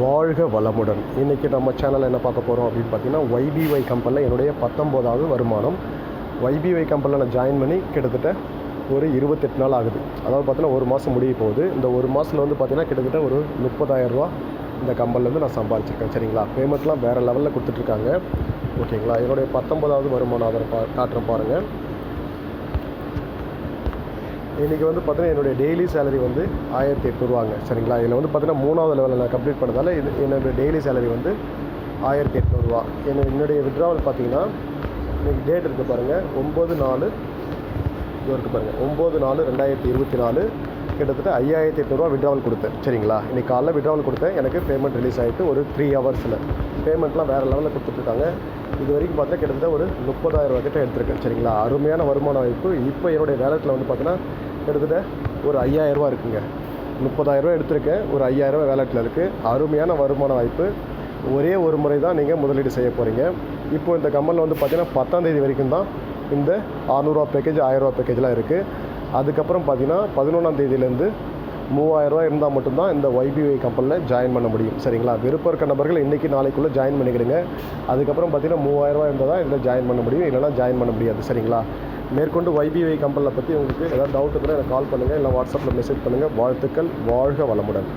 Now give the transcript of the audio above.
வாழ்க வளமுடன். இன்றைக்கி நம்ம சேனலில் என்ன பார்க்க போகிறோம் அப்படின்னு பார்த்தீங்கன்னா ஒய்பிஒய் கம்பெனியில் என்னுடைய பத்தொம்போதாவது வருமானம். ஒய்பிஒய் கம்பெனியில் நான் ஜாயின் பண்ணி கிட்டத்தட்ட ஒரு இருபத்தெட்டு நாள் ஆகுது. அதாவது பார்த்தீங்கன்னா ஒரு மாதம் முடிய போகுது. இந்த ஒரு மாதத்தில் வந்து பார்த்தீங்கன்னா கிட்டத்தட்ட ஒரு முப்பதாயிரரூவா இந்த கம்பெனிலேருந்து நான் சம்பாதிச்சிருக்கேன். சரிங்களா? பேமெண்ட்லாம் வேறு லெவலில் கொடுத்துட்ருக்காங்க ஓகேங்களா என்னுடைய பத்தொம்போதாவது வருமானம் அதை பா காட்டுறேன் பாருங்கள் இன்றைக்கி வந்து பார்த்தீங்கன்னா என்னுடைய டெய்லி சேலரி வந்து ஆயிரத்தி எட்நூறுவாங்க. சரிங்களா? இதில் வந்து பார்த்தீங்கன்னா மூணாவது லெவலில் நான் கம்ப்ளீட் பண்ணதால் இது என்னுடைய டெய்லி சேலரி வந்து ஆயிரத்தி எட்நூறுவா. என்ன என்னுடைய விட்ராவல் பார்த்தீங்கன்னா இன்றைக்கி டேட் இருக்குது பாருங்கள் ஒம்பது நாலு இது இருக்குது பாருங்கள் ஒம்பது நாலு ரெண்டாயிரத்தி இருபத்தி நாலு. கிட்டத்தட்ட ஐயாயிரத்தி எட்நூறுவா விட்ராவல் கொடுத்தேன். சரிங்களா? இன்றைக்கி காலைல விட்ராவல் கொடுத்தேன். எனக்கு பேமெண்ட் ரிலீஸ் ஆகிட்டு ஒரு த்ரீ ஹவர்ஸில் பேமெண்ட்லாம் வேறு லெவலில் கொடுத்துட்ருக்காங்க இது வரைக்கும் பார்த்தா கிட்டத்தட்ட ஒரு முப்பதாயிரம் ரூபா கிட்ட எடுத்திருக்கேன் சரிங்களா? அருமையான வருமான வாய்ப்பு. இப்போ என்னுடைய வேலட்டில் வந்து பார்த்தீங்கன்னா கிட்டத்தட்ட ஒரு ஐயாயிரரூபா இருக்குங்க. முப்பதாயிரரூபா எடுத்திருக்கேன் ஒரு ஐயாயிரரூபா வேலட்டில் இருக்குது அருமையான வருமான வாய்ப்பு. ஒரே ஒரு முறை தான் நீங்கள் முதலீடு செய்ய போகிறீங்க இப்போ இந்த கம்மலில் வந்து பார்த்தீங்கன்னா பத்தாந்தேதி வரைக்கும் தான் இந்த அறநூறுவா பேக்கேஜ் ஆயிரரூவா பேக்கேஜ்லாம் இருக்குது அதுக்கப்புறம் பார்த்தீங்கன்னா பதினொன்றாம் தேதியிலேருந்து மூவாயிரரூவா இருந்தால் மட்டும்தான் இந்த ஒய்பிஐ கம்பெனியில் ஜாயின் பண்ண முடியும். சரிங்களா? விருப்பம் இருக்க நபர்கள் இன்றைக்கி நாளைக்குள்ளே ஜாயின் பண்ணிக்கிடுங்க. அதுக்கப்புறம் பார்த்தீங்கன்னா மூவாயிரரூவா இருந்தால் தான் இதில் ஜாயின் பண்ண முடியும். இல்லைனா ஜாயின் பண்ண முடியாது. சரிங்களா? மேற்கொண்டு ஒய்பிஐ கம்பெனியில் பற்றி உங்களுக்கு ஏதாவது டவுட் இருந்தால் எனக்கு கால் பண்ணுங்கள் இல்லை வாட்ஸ்அப்பில் மெசேஜ் பண்ணுங்கள் வாழ்த்துக்கள். வாழ்க வளமுடன்.